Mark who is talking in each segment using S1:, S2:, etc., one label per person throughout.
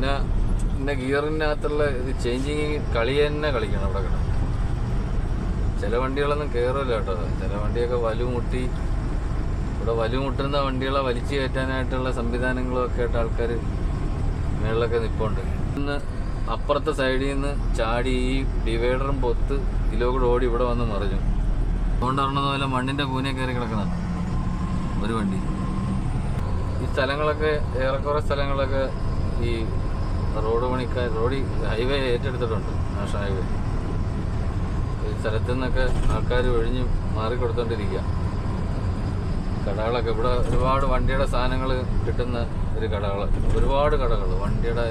S1: പിന്നെ പിന്നെ ഗിയറിനകത്തുള്ള ഇത് ചേഞ്ചിങ് കളി തന്നെ കളിക്കണം അവിടെ കിടന്ന്. ചില വണ്ടികളൊന്നും കയറില്ല കേട്ടോ. ചില വണ്ടിയൊക്കെ വലുമുട്ടി ഇവിടെ വലുമുട്ടുന്ന വണ്ടികളെ വലിച്ചു കയറ്റാനായിട്ടുള്ള സംവിധാനങ്ങളൊക്കെ ആയിട്ട് ആൾക്കാർ മേളിലൊക്കെ നിൽപ്പുണ്ട് ഇന്ന് അപ്പുറത്തെ സൈഡിൽ നിന്ന് ചാടി ഈ ഡിവൈഡറും പൊത്ത് ഇതിലോ കൂടെ ഓടി ഇവിടെ വന്ന് മറിഞ്ഞു. അതുകൊണ്ട് പറഞ്ഞ പോലെ മണ്ണിന്റെ കൂനെ കയറി കിടക്കുന്നതാണ് ഒരു വണ്ടി. ഈ സ്ഥലങ്ങളൊക്കെ ഏറെക്കുറെ സ്ഥലങ്ങളൊക്കെ ഈ റോഡ് പണിക്കാർ റോഡ് ഹൈവേ ഏറ്റെടുത്തിട്ടുണ്ട് നാഷണൽ ഹൈവേ. ഈ സ്ഥലത്തു നിന്നൊക്കെ ആൾക്കാർ ഒഴിഞ്ഞ് മാറിക്കൊടുത്തോണ്ടിരിക്കുക കടകളൊക്കെ ഇവിടെ ഒരുപാട് വണ്ടിയുടെ സാധനങ്ങൾ കിട്ടുന്ന ഒരു കടകൾ ഒരുപാട് കടകൾ വണ്ടിയുടെ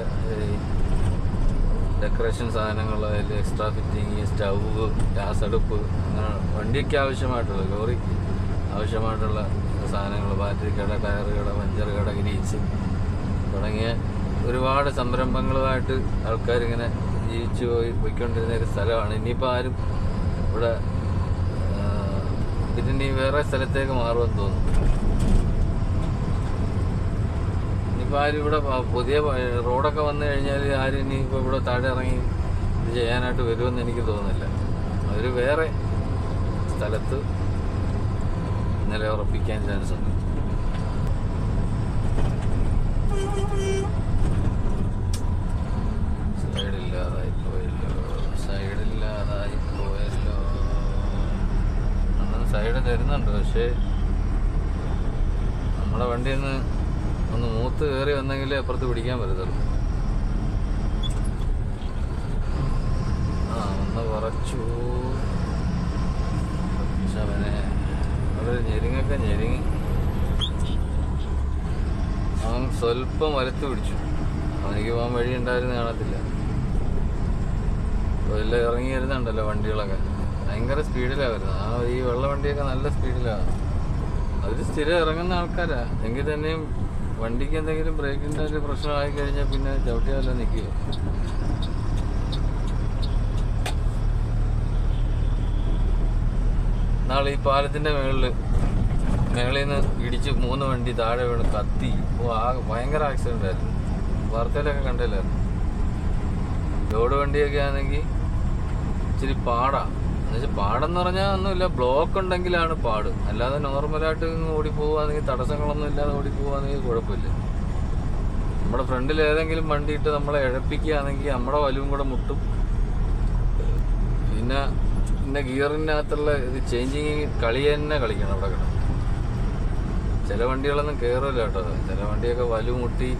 S1: ഡെക്കറേഷൻ സാധനങ്ങൾ അതിൽ എക്സ്ട്രാ ഫിറ്റിങ് സ്റ്റൗവ് ഗ്യാസ് അടുപ്പ് അങ്ങനെ വണ്ടിക്ക് ആവശ്യമായിട്ടുള്ള ലോറിക്ക് ആവശ്യമായിട്ടുള്ള സാധനങ്ങൾ ബാറ്ററി കട ടയർ കട പഞ്ചർ കട ഗ്രീസ് തുടങ്ങിയ ഒരുപാട് സംരംഭങ്ങളുമായിട്ട് ആൾക്കാരിങ്ങനെ ജീവിച്ചു പോയി പോയിക്കൊണ്ടിരുന്ന ഒരു സ്ഥലമാണ്. ഇനിയിപ്പോൾ ആരും ഇവിടെ ഇതിനി വേറെ സ്ഥലത്തേക്ക് മാറുമെന്ന് തോന്നുന്നു. ഇനിയിപ്പോൾ ആരും ഇവിടെ പുതിയ റോഡൊക്കെ വന്നു കഴിഞ്ഞാൽ ആരും ഇനി ഇപ്പോൾ ഇവിടെ താഴെ ഇറങ്ങി ഇത് ചെയ്യാനായിട്ട് വരുമെന്ന് എനിക്ക് തോന്നുന്നില്ല. അവർ വേറെ സ്ഥലത്ത് നിലയുറപ്പിക്കാൻ ചാൻസ് ഉണ്ട്. പക്ഷേ നമ്മളെ വണ്ടിയിൽ നിന്ന് ഒന്ന് മൂത്ത് കയറി വന്നെങ്കിലേ അപ്പുറത്ത് പിടിക്കാൻ പറ്റത്തുള്ളൂ. ആ ഒന്ന് കുറച്ചു അവനെ ഒരു ഞെരിങ്ങൊക്കെ ഞെരിങ്ങി. അവൻ സ്വല്പം വലത്ത് പിടിച്ചു. അവനിക്ക് പോകാൻ വഴി ഉണ്ടായിരുന്നു കാണത്തില്ല ഇറങ്ങി വരുന്നുണ്ടല്ലോ വണ്ടികളൊക്കെ. ഭയങ്കര സ്പീഡിലാണ് വരുന്നത്. ആ ഈ വെള്ള വണ്ടിയൊക്കെ നല്ല സ്പീഡിലാണ്. അവർ സ്ഥിരം ഇറങ്ങുന്ന ആൾക്കാരാ. എങ്കിൽ തന്നെയും വണ്ടിക്ക് എന്തെങ്കിലും ബ്രേക്കിന്റെ ഒരു പ്രശ്നമായി കഴിഞ്ഞാൽ പിന്നെ ചവിട്ടിയാലോ നിൽക്കുക നാളെ ഈ പാലത്തിന്റെ മുകളിൽ മേളിൽ നിന്ന് ഇടിച്ച് മൂന്ന് വണ്ടി താഴെ വീണ് കത്തി. ഓ ആ ഭയങ്കര ആക്സിഡന്റ് ആയിരുന്നു. വാർത്തയിലൊക്കെ കണ്ടില്ലായിരുന്നു. ലോഡ് വണ്ടിയൊക്കെ ആണെങ്കിൽ ഇച്ചിരി പാടാ. എന്നുവെച്ചാൽ പാടെന്ന് പറഞ്ഞാൽ ഒന്നുമില്ല. ബ്ലോക്ക് ഉണ്ടെങ്കിലാണ് പാട്. അല്ലാതെ നോർമലായിട്ട് ഇങ്ങ് ഓടി പോവുകയാണെങ്കിൽ തടസ്സങ്ങളൊന്നും ഇല്ലാതെ ഓടി പോവുകയാണെങ്കിൽ കുഴപ്പമില്ല. നമ്മുടെ ഫ്രണ്ടിൽ ഏതെങ്കിലും വണ്ടി ഇട്ട് നമ്മളെ ഇഴപ്പിക്കുകയാണെങ്കിൽ നമ്മുടെ വലുവും കൂടെ മുട്ടും. പിന്നെ പിന്നെ ഗിയറിനകത്തുള്ള ഇത് ചേഞ്ചിങ് കളി തന്നെ കളിക്കണം അവിടെ കിടന്ന്. ചില വണ്ടികളൊന്നും കയറില്ല കേട്ടോ. ചില വണ്ടിയൊക്കെ വലു മുട്ടി.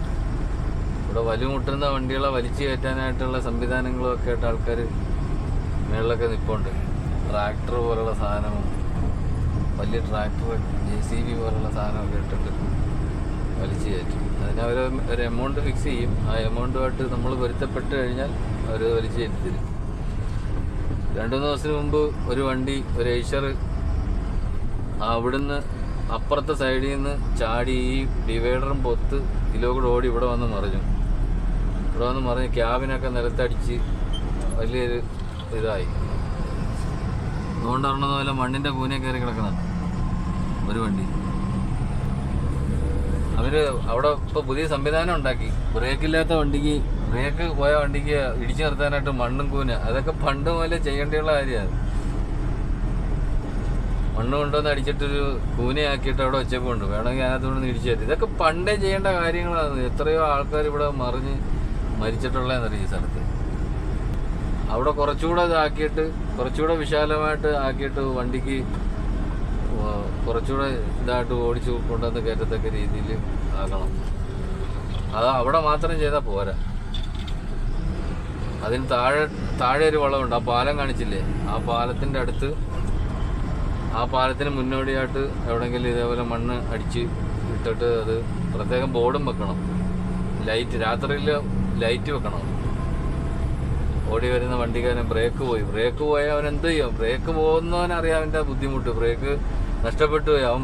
S1: ഇവിടെ വലു മുട്ടുന്ന വണ്ടികളെ വലിച്ചു കയറ്റാനായിട്ടുള്ള സംവിധാനങ്ങളും ഒക്കെ ആയിട്ട് ആൾക്കാർ മേളിലൊക്കെ നിൽപ്പുണ്ട് ട്രാക്ടർ പോലുള്ള സാധനവും വലിയ ട്രാക്ടർ ജെ സി ബി പോലുള്ള സാധനമൊക്കെ ഇട്ടിട്ട് വലിച്ചു കയറ്റും. അതിന് അവർ ഒരു എമൗണ്ട് ഫിക്സ് ചെയ്യും. ആ എമൗണ്ടുമായിട്ട് നമ്മൾ പൊരുത്തപ്പെട്ട് കഴിഞ്ഞാൽ അവർ വലിച്ചു കയറ്റി തരും. രണ്ടു മൂന്ന് ദിവസത്തിന് മുമ്പ് ഒരു വണ്ടി ഒരു ഏഷ്യർ അവിടുന്ന് അപ്പുറത്തെ സൈഡിൽ നിന്ന് ചാടി ഈ ഡിവൈഡറും പൊത്ത് ഇതിലോ കൂടെ ഓടി ഇവിടെ വന്ന് മറിഞ്ഞു. ഇവിടെ വന്ന് മറിഞ്ഞ് ക്യാബിനൊക്കെ നിലത്തടിച്ച് വലിയൊരു ഇതായി. അതുകൊണ്ട് പോലെ മണ്ണിന്റെ കൂനെ കയറി കിടക്കുന്നതാണ് ഒരു വണ്ടി. അവർ അവിടെ ഇപ്പോൾ പുതിയ സംവിധാനം ഉണ്ടാക്കി. ബ്രേക്ക് ഇല്ലാത്ത വണ്ടിക്ക് ബ്രേക്ക് പോയ വണ്ടിക്ക് ഇടിച്ചു നിർത്താനായിട്ട് മണ്ണും കൂന. അതൊക്കെ പണ്ട് മുതലേ ചെയ്യേണ്ടിയുള്ള കാര്യമാണ്. മണ്ണ് കൊണ്ടുവന്ന് അടിച്ചിട്ടൊരു കൂനയാക്കിയിട്ട് അവിടെ വെച്ചപ്പോണ്ട് വേണമെങ്കിൽ അതിനകത്ത് കൊണ്ട് ഇടിച്ചു ഇതൊക്കെ പണ്ടേ ചെയ്യേണ്ട കാര്യങ്ങളാണ്. എത്രയോ ആൾക്കാർ ഇവിടെ മറിഞ്ഞ് മരിച്ചിട്ടുള്ളതെന്നറിയാം ഈ സ്ഥലത്ത്? അവിടെ കുറച്ചുകൂടെ ഇതാക്കിയിട്ട് കുറച്ചുകൂടെ വിശാലമായിട്ട് ആക്കിയിട്ട് വണ്ടിക്ക് കുറച്ചുകൂടെ ഇതായിട്ട് ഓടിച്ച് കൊണ്ടുവന്ന് കയറ്റത്തക്ക രീതിയിൽ ആക്കണം. അത് അവിടെ മാത്രം ചെയ്താൽ പോരാ. അതിന് താഴെ താഴെ ഒരു വളവുണ്ട്. ആ പാലം കാണിച്ചില്ലേ? ആ പാലത്തിന്റെ അടുത്ത് ആ പാലത്തിന് മുന്നോടിയായിട്ട് എവിടെയെങ്കിലും ഇതേപോലെ മണ്ണ് അടിച്ച് ഇട്ടിട്ട് അത് പ്രത്യേകം ബോർഡും വെക്കണം. ലൈറ്റ് രാത്രിയിൽ ലൈറ്റ് വെക്കണം. ഓടി വരുന്ന വണ്ടിക്കാരൻ ബ്രേക്ക് പോയി. ബ്രേക്ക് പോയാൽ അവൻ എന്ത് ചെയ്യും? ബ്രേക്ക് പോകുന്നവനറിയാവിന്റെ ബുദ്ധിമുട്ട്. ബ്രേക്ക് നഷ്ടപ്പെട്ടു പോയി. അവൻ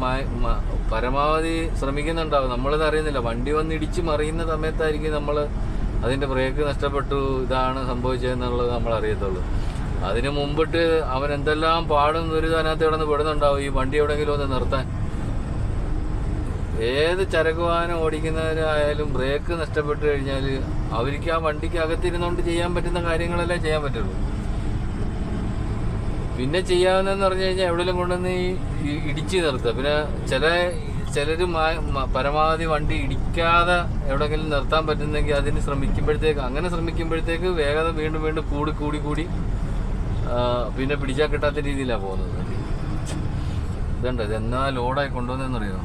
S1: പരമാവധി ശ്രമിക്കുന്നുണ്ടാവും. നമ്മളത് അറിയുന്നില്ല. വണ്ടി വന്ന് ഇടിച്ച് മറിയുന്ന സമയത്തായിരിക്കും നമ്മൾ അതിന്റെ ബ്രേക്ക് നഷ്ടപ്പെട്ടു ഇതാണ് സംഭവിച്ചതെന്നുള്ളത് നമ്മൾ അറിയത്തുള്ളൂ. അതിന് മുമ്പിട്ട് അവൻ എന്തെല്ലാം പാടും ദുരിതം അതിനകത്ത് കിടന്ന് പെടുന്നുണ്ടാവും. ഈ വണ്ടി എവിടെയെങ്കിലും ഒന്ന് നിർത്താൻ. ഏത് ചരക്ക് വാഹനം ഓടിക്കുന്നവരായാലും ബ്രേക്ക് നഷ്ടപ്പെട്ടു കഴിഞ്ഞാൽ അവർക്ക് ആ വണ്ടിക്ക് അകത്തിരുന്നുകൊണ്ട് ചെയ്യാൻ പറ്റുന്ന കാര്യങ്ങളല്ലേ ചെയ്യാൻ പറ്റുള്ളൂ. പിന്നെ ചെയ്യാവുന്നതെന്ന് പറഞ്ഞു കഴിഞ്ഞാൽ എവിടെയെങ്കിലും കൊണ്ടുവന്ന് ഈ ഇടിച്ച് നിർത്തുക. പിന്നെ ചില ചിലർ പരമാവധി വണ്ടി ഇടിക്കാതെ എവിടെയെങ്കിലും നിർത്താൻ പറ്റുന്നെങ്കിൽ അതിന് ശ്രമിക്കുമ്പോഴത്തേക്ക് അങ്ങനെ ശ്രമിക്കുമ്പോഴത്തേക്ക് വേഗത വീണ്ടും വീണ്ടും കൂടി കൂടി കൂടി പിന്നെ പിടിച്ചാൽ കിട്ടാത്ത രീതിയിലാണ് പോകുന്നത്. ഇതുണ്ട്? ഇത് എന്നാ ലോഡായി കൊണ്ടുവന്നെന്നറിയോ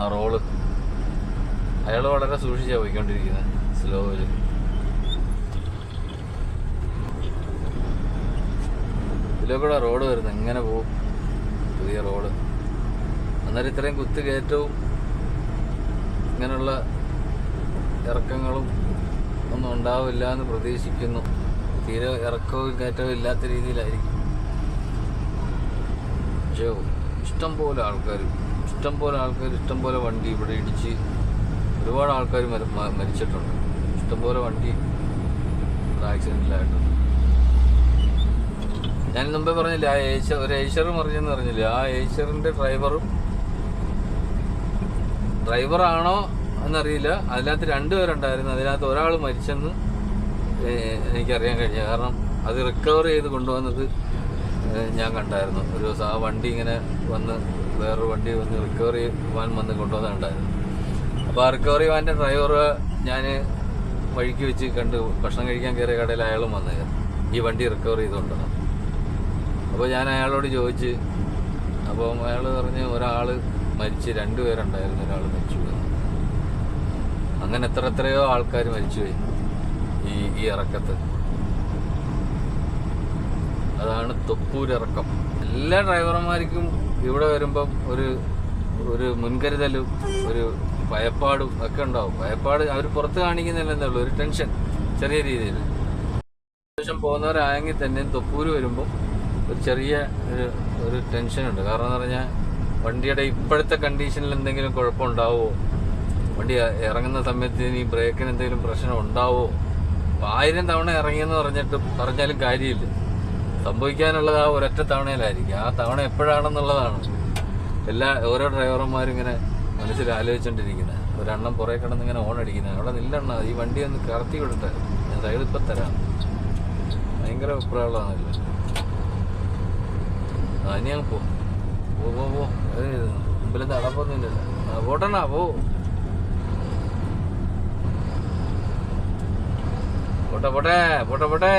S1: ആ റോൾ. അയാൾ വളരെ സൂക്ഷിച്ചാണ് പോയിക്കൊണ്ടിരിക്കുന്നത് സ്ലോയിൽ. ഇതിലോ കൂടെ റോഡ് വരുന്നത് എങ്ങനെ പോകും പുതിയ റോഡ്. അന്നേരം ഇത്രയും കുത്തു കയറ്റവും ഇങ്ങനെയുള്ള ഇറക്കങ്ങളും ഒന്നും ഉണ്ടാവില്ല എന്ന് പ്രതീക്ഷിക്കുന്നു. തീരെ ഇറക്കവും കയറ്റവും ഇല്ലാത്ത രീതിയിലായിരിക്കും. പക്ഷേ ഇഷ്ടം പോലെ ആൾക്കാർ ഇഷ്ടം പോലെ ആൾക്കാർ ഇഷ്ടം പോലെ വണ്ടി ഇവിടെ ഇടിച്ച് ഒരുപാട് ആൾക്കാർ മരിച്ചിട്ടുണ്ട്. ഇഷ്ടം പോലെ വണ്ടി ആക്സിഡന്റിലായിട്ടുണ്ട് ഞാൻ മുമ്പേ പറഞ്ഞില്ല ആ ഏഷ്യർ ഒരു ഏഷ്യർ മറിഞ്ഞെന്ന് പറഞ്ഞില്ല ആ ഏഷ്യറിന്റെ ഡ്രൈവറും ഡ്രൈവറാണോ എന്നറിയില്ല. അതിനകത്ത് രണ്ടുപേരുണ്ടായിരുന്നു അതിനകത്ത് ഒരാൾ മരിച്ചെന്ന് എനിക്കറിയാൻ കഴിഞ്ഞു കാരണം അത് റിക്കവർ ചെയ്ത് കൊണ്ടുവന്നത് ഞാൻ കണ്ടായിരുന്നു. ഒരു ദിവസം ആ വണ്ടി ഇങ്ങനെ വന്ന് വേറൊരു വണ്ടി വന്ന് റിക്കവറി വാൻ വന്ന് കൊണ്ടുവന്ന് കണ്ടായിരുന്നു അപ്പോൾ ആ റിക്കവറി വാന്റെ ഡ്രൈവർ ഞാൻ വഴിക്ക് വെച്ച് കണ്ട് ഭക്ഷണം കഴിക്കാൻ കയറിയ കടയിൽ അയാളും വന്നു ഈ വണ്ടി റിക്കവർ ചെയ്തുകൊണ്ടാണ് അപ്പോൾ ഞാൻ അയാളോട് ചോദിച്ച് അപ്പോൾ അയാൾ പറഞ്ഞ് ഒരാൾ മരിച്ച് രണ്ടുപേരുണ്ടായിരുന്നു ഒരാൾ മരിച്ചു അങ്ങനെ എത്ര എത്രയോ ആൾക്കാർ മരിച്ചുപോയി ഈ ഈ ഇറക്കത്ത്. അതാണ് തൊപ്പൂരിറക്കം എല്ലാ ഡ്രൈവർമാർക്കും ഇവിടെ വരുമ്പം ഒരു ഒരു മുൻകരുതലും ഒരു ഭയപ്പാടും ഒക്കെ ഉണ്ടാവും. ഭയപ്പാട് അവർ പുറത്ത് കാണിക്കുന്നില്ലെന്നേ ഉള്ളൂ ഒരു ടെൻഷൻ ചെറിയ രീതിയിൽ. അത്യാവശ്യം പോകുന്നവരായെങ്കിൽ തന്നെ തൊപ്പൂര് വരുമ്പോൾ ഒരു ചെറിയ ഒരു ഒരു ടെൻഷനുണ്ട് കാരണം എന്ന് പറഞ്ഞാൽ വണ്ടിയുടെ ഇപ്പോഴത്തെ കണ്ടീഷനിൽ എന്തെങ്കിലും കുഴപ്പമുണ്ടാവുമോ വണ്ടി ഇറങ്ങുന്ന സമയത്ത് ഇനി ബ്രേക്കിന് എന്തെങ്കിലും പ്രശ്നം ഉണ്ടാവോ? ആയിരം തവണ ഇറങ്ങിയെന്ന് പറഞ്ഞിട്ട് പറഞ്ഞാലും കാര്യമില്ല. സംഭവിക്കാനുള്ളത് ആ ഒരൊറ്റ തവണയിലായിരിക്കും. ആ തവണ എപ്പോഴാണെന്നുള്ളതാണ്. എല്ലാ ഓരോ ഡ്രൈവർമാരും ഇങ്ങനെ മനസ്സിൽ ആലോചിച്ചുകൊണ്ടിരിക്കുന്നത് ഒരെണ്ണം പുറകെ കിടന്ന് ഇങ്ങനെ ഓൺ അടിക്കുന്നത് അവിടെ നില്ലെണ്ണ ഈ വണ്ടി ഒന്ന് കറത്തി വിടട്ടെ. ഞാൻ സൈഡ് ഇപ്പം തരാം. ഭയങ്കര അഭിപ്രായമുള്ളതാണല്ലോ. ഇനി അങ്ങ് പോ. പോ പോ പോ. ഏയ് മുമ്പിലെന്താ അടപ്പൊന്നുമില്ലല്ലോ ആ പോ. പോട്ടെ പോട്ടെ പോട്ടെ.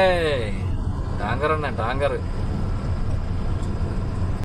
S1: டாங்கர் அண்ணன் டாங்கர்.